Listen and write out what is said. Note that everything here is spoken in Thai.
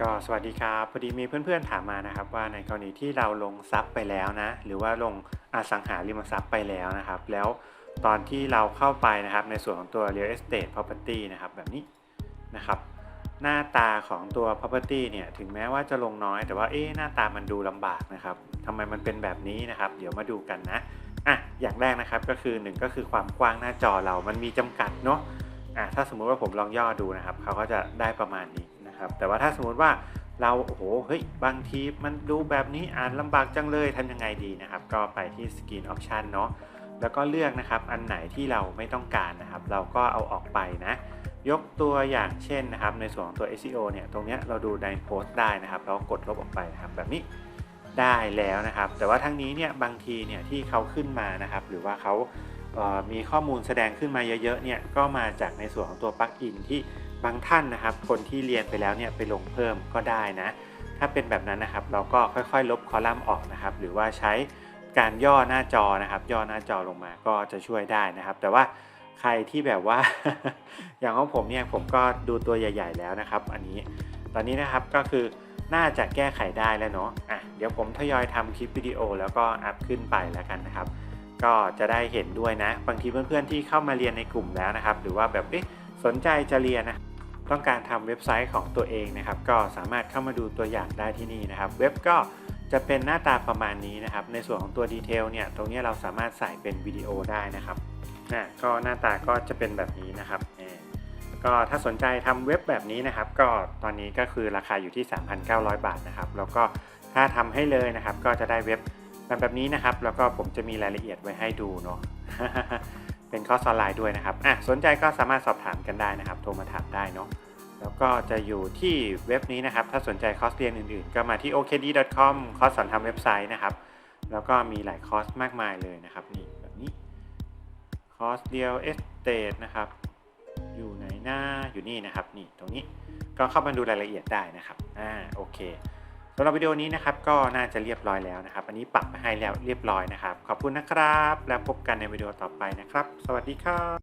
ก็สวัสดีครับพอดีมีเพื่อนๆถามมานะครับว่าในกรณีที่เราลงทรัพย์ไปแล้วนะ หรือว่าลงอสังหาริมทรัพย์ไปแล้วนะครับ แล้วตอนที่เราเข้าไปนะครับในส่วนของตัว real estate property นะครับแบบนี้นะครับ หน้าตาของตัว property เนี่ยถึงแม้ว่าจะลงน้อยแต่ว่าเอ๊ะหน้าตามันดูลำบากนะครับทำไมมันเป็นแบบนี้นะครับ เดี๋ยวมาดูกันนะอะอย่างแรกนะครับก็คือหนึ่งก็คือความกว้างหน้าจอเรามันมีจำกัดเนาะอะถ้าสมมุติว่าผมลองย่อดูนะครับเขาก็จะได้ประมาณนี้ นะครับ แต่ว่าถ้าสมมติว่าเราโอ้โหเฮ้ยบางทีมันดูแบบนี้อ่านลำบากจังเลยทำยังไงดีนะครับ ก็ไปที่ Screen Option เนาะแล้วก็เลือกนะครับอันไหนที่เราไม่ต้องการนะครับ เราก็เอาออกไปนะ ยกตัวอย่างเช่นนะครับ ในส่วนของตัว SEO เนี่ยตรงเนี้ยเราดูในโพสต์ได้นะครับ เรากดลบออกไปนะครับแบบนี้ได้แล้วนะครับ แต่ว่าทั้งนี้เนี่ยบางทีเนี่ยที่เขาขึ้นมานะครับ หรือว่าเขาเมีข้อมูลแสดงขึ้นมาเยอะๆเนี่ยก็มาจากในส่วนของตัวปลั๊กอินที่ บางท่านนะครับ คนที่เรียนไปแล้วเนี่ยไปลงเพิ่มก็ได้นะ ถ้าเป็นแบบนั้นนะครับ เราก็ค่อยๆ ลบคอลัมน์ออกนะครับ หรือว่าใช้การย่อหน้าจอนะครับ ย่อหน้าจอลงมาก็จะช่วยได้นะครับ แต่ว่าใครที่แบบว่า อย่างของผมเนี่ยผมก็ดูตัวใหญ่ ๆ แล้วนะครับ อันนี้ตอนนี้นะครับก็คือน่าจะแก้ไขได้แล้วเนาะอะเดี๋ยวผมทยอยทำคลิปวิดีโอแล้วก็อัพขึ้นไปแล้วกันนะครับ ก็จะได้เห็นด้วยนะ บางทีเพื่อนๆที่เข้ามาเรียนในกลุ่มแล้วนะครับ หรือว่าแบบเอ๊ะสนใจจะเรียนนะ ต้องการทำเว็บไซต์ของตัวเองนะครับ ก็สามารถเข้ามาดูตัวอย่างได้ที่นี่นะครับ เว็บก็จะเป็นหน้าตาประมาณนี้นะครับ ในส่วนของตัวดีเทลเนี่ยตรงนี้เราสามารถใส่เป็นวิดีโอได้นะครับนะก็หน้าตาก็จะเป็นแบบนี้นะครับนี่ก็ถ้าสนใจทำเว็บแบบนี้นะครับ ก็ตอนนี้ก็คือราคาอยู่ที่ 3,900 บาทนะครับ แล้วก็ถ้าทำให้เลยนะครับ ก็จะได้เว็บแบบแบบนี้นะครับ แล้วก็ผมจะมีรายละเอียดไว้ให้ดูเนาะ เป็นคอร์สออนไลน์ด้วยนะครับอะสนใจก็สามารถสอบถามกันได้นะครับ โทรมาถามได้เนาะแล้วก็จะอยู่ที่เว็บนี้นะครับ ถ้าสนใจคอร์สเรียนอื่นๆ ก็มาที่ okd.com คอร์สสอนทำเว็บไซต์นะครับ แล้วก็มีหลายคอร์สมากมายเลยนะครับนี่แบบนี้คอร์สเดียวเอสเตดนะครับ อยู่ไหนหน้าอยู่นี่นะครับนี่ตรงนี้ก็เข้ามาดูรายละเอียดได้นะครับอ่าโอเค สำหรับวิดีโอนี้นะครับก็น่าจะเรียบร้อยแล้วนะครับ อันนี้ปรับมาให้แล้วเรียบร้อยนะครับ ขอบคุณนะครับ แล้วพบกันในวิดีโอต่อไปนะครับ สวัสดีครับ